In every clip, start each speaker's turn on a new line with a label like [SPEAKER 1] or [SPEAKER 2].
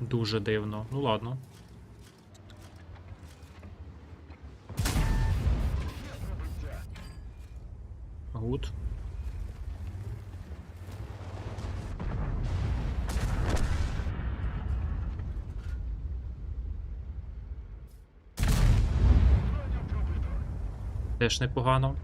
[SPEAKER 1] Дуже дивно. Ну ладно. Гуд. Теж непогано.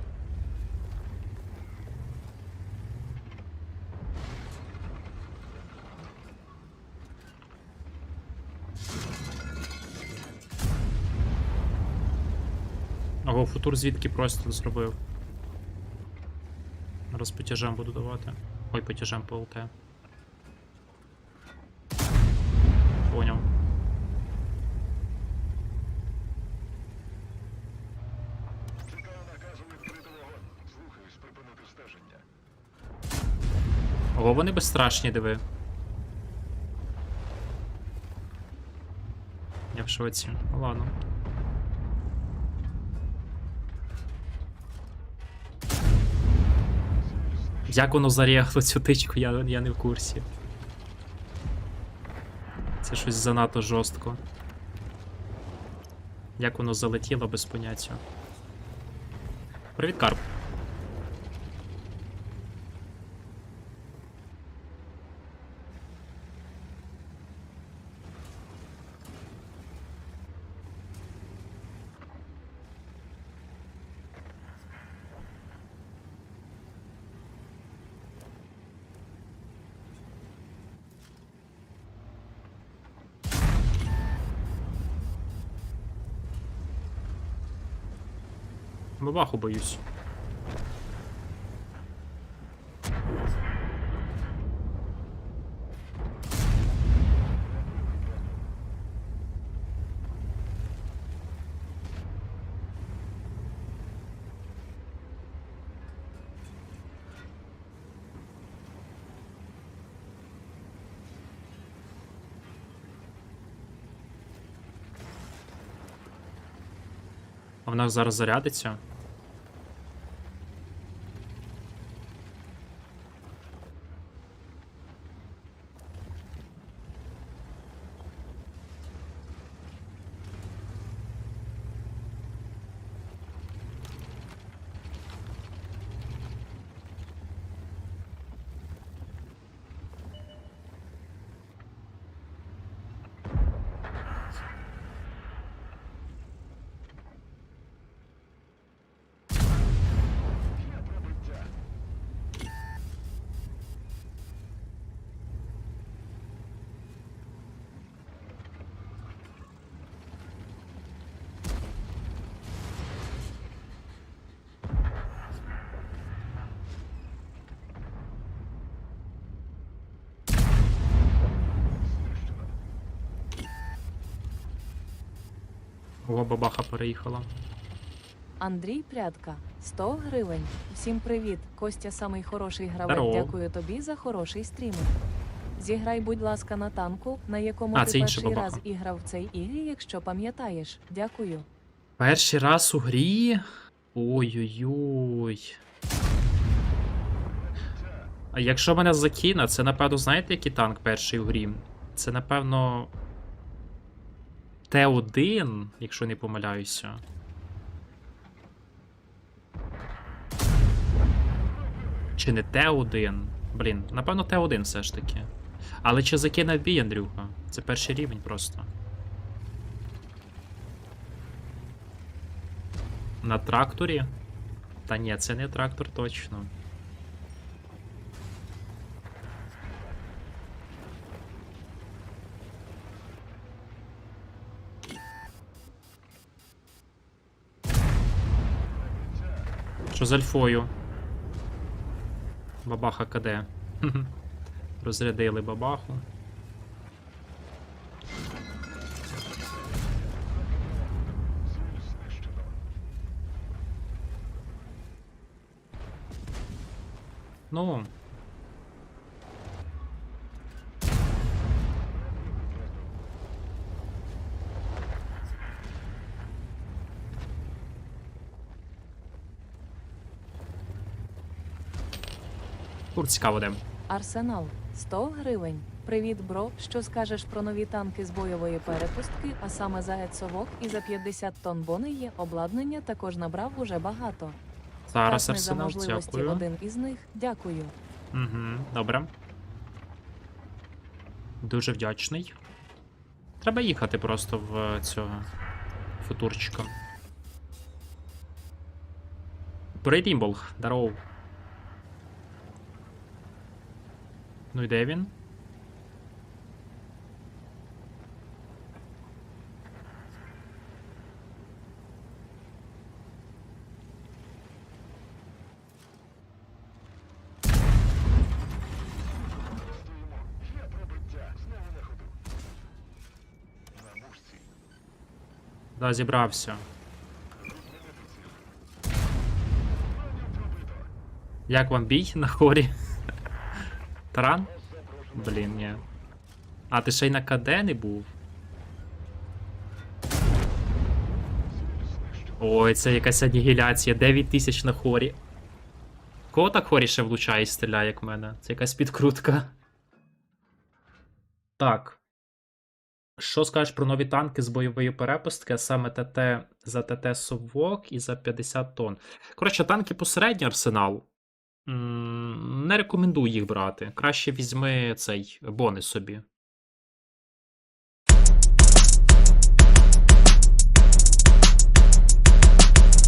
[SPEAKER 1] Ого, футур звідки просто зробив. Зараз потяжем буду давати. Ой, потяжем по ЛТ. Поняв. Ого, вони безстрашні, диви. Я в шоці. Ладно. Як воно зарігло цю тичку, я, я не в курсі. Це щось занадто жорстко. Як воно залетіло без поняття. Привіт, Карп. Бабаху боюсь. А вона зараз зарядиться. Ого, бабаха переїхала.
[SPEAKER 2] Андрій Прядка, 100 гривень. Всім привіт. Костя самий хороший гравець.
[SPEAKER 1] Здорово.
[SPEAKER 2] Дякую тобі за хороший стрім. Зіграй, будь ласка, на танку, на якому
[SPEAKER 1] А,
[SPEAKER 2] ти
[SPEAKER 1] це інша
[SPEAKER 2] перший
[SPEAKER 1] бабаха.
[SPEAKER 2] раз іграв в цей ігрі, якщо пам'ятаєш. Дякую.
[SPEAKER 1] Перший раз у грі. Ой-ой-ой. А якщо мене закине, це напевно, знаєте, який танк перший у грі? Це напевно. Т1, якщо не помиляюся. Чи не Т1? Блін, напевно, Т1 все ж таки. Але чи закине бій, Андрюха? Це перший рівень просто. На тракторі? Та ні, це не трактор точно. Що з альфою? Бабаха КД. Розрядили бабаху. Ну. Тур цікаво де.
[SPEAKER 2] Арсенал, 100 гривень. Привіт, бро. Що скажеш про нові танки з бойової перепустки, а саме за Ецовок і за 50 тонн бони є обладнання також набрав уже багато.
[SPEAKER 1] Зараз
[SPEAKER 2] Касне
[SPEAKER 1] арсенал,
[SPEAKER 2] можливості
[SPEAKER 1] дякую.
[SPEAKER 2] один із них. Дякую.
[SPEAKER 1] Угу, добре. Дуже вдячний. Треба їхати просто в цього футурчика. Брейдімбол, здоров. Ну і де він? Да, зібрався. Як вам бій на хорі? Таран? Блін, ні. А, ти ще й на КД не був? Ой, це якась анігіляція. 9 тисяч на хорі. Кого так хорі ще влучає і стріляє, як мене? Це якась підкрутка. Так. Що скажеш про нові танки з бойової перепустки, а саме ТТ за ТТ Совок і за 50 тонн? Коротше, танки посередній арсенал. М, Не рекомендую їх брати. Краще візьми цей бони собі.